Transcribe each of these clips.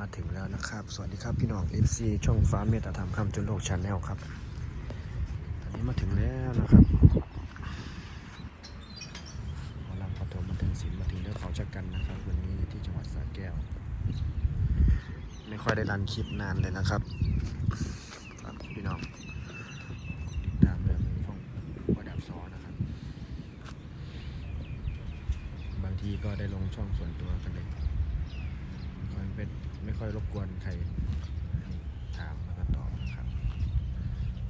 มาถึงแล้วนะครับ สวัสดีครับพี่น้อง FC ช่องฟ้าเมตตาธรรมคำจุนโลกชาแนลครับ ตอนนี้มาถึงแล้วนะครับหมอลำปฐมมาถึงศิลป์มาถึงเรื่องเขาจักกันนะครับ วันนี้อยู่ที่จังหวัดสระแก้ว ไม่ค่อยได้รันคลิปนานเลยนะครับฝากพี่น้องติดตามเรื่องช่องวดับซอนะครับ บางทีก็ได้ลงช่องส่วนตัวกันเลย มันเป็นไม่ค่อยรบกวนใครถามแล้วก็ตอบนะครับ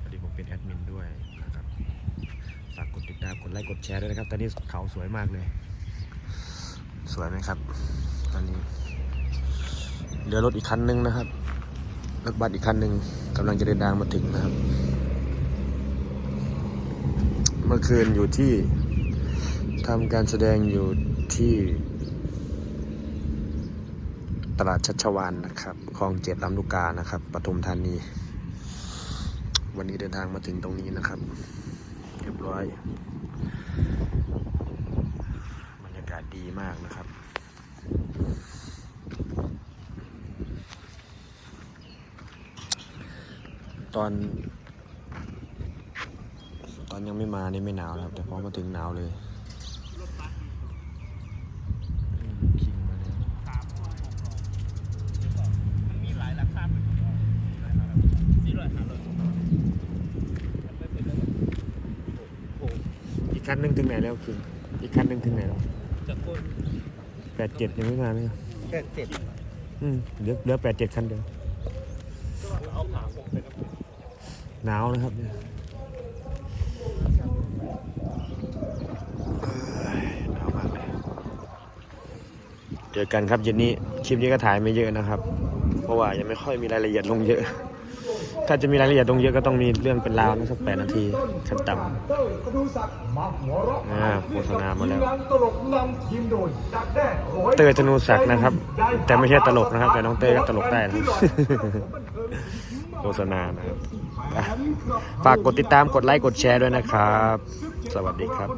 พอดีผมเป็นแอดมินด้วยนะครับฝากกดติดตามกดไลค์กดแชร์ด้วยนะครับ ตอนนี้เขาสวยมากเลย สวยไหมครับ ตอนนี้เรือรถอีกคันหนึงนะครับรถบัสอีกคันหนึ่งกำลังจะเดินทางมาถึงนะครับ เมื่อคืนอยู่ที่ทำการแสดงอยู่ที่ ตลาดชัชวานนะครับคลองเจ็ดลำลูกกานะครับปทุมธานี วันนี้เดินทางมาถึงตรงนี้นะครับ เรียบร้อย บรรยากาศดีมากนะครับตอน ตอนยังไม่มานี่ไม่หนาวนะครับ แต่พอมาถึงหนาวเลยอืมคิงมาแล้ว มันมีหลายราคาเป็นสี่ร้อยห้าร้อยไม่เป็นไรโอ้โห อีก คันหนึ่งถึงไหนแล้วคิงอีกคันหนึ่งถึงไหนแล้วจะพูดแปดเจ็ดยังไม่มาเลยแค่เจ็ดอืมเหลือเหลือแปดเจ็ดคันเดียวเอาขาผมไปกับหนาวนะครับเนี่ยเอ้ยหนาวมากเลยเจอกันครับเย็นนี้คลิปนี้ก็ถ่ายไม่เยอะนะครับ เพราะว่ายังไม่ค่อยมีรายละเอียดลงเยอะ ถ้าจะมีรายละเอียดลงเยอะก็ต้องมีเรื่องเป็นราวนะสักแปดนาทีขั้นต่เต้ยกระดูศักดิ์มาหัวเราะำอ่าโฆษณามาแล้วทีงานตลกนำทีมโดยดักแด้ร้อยเต้ยธนูศักดิ์นะครับ แต่ไม่ใช่ตลกนะครับ แต่น้องเต้ยก็ตลกได้นะโฆษณานะครับอะฝากกดติดตามกดไลค์กดแชร์ด้วยนะครับ สวัสดีครับ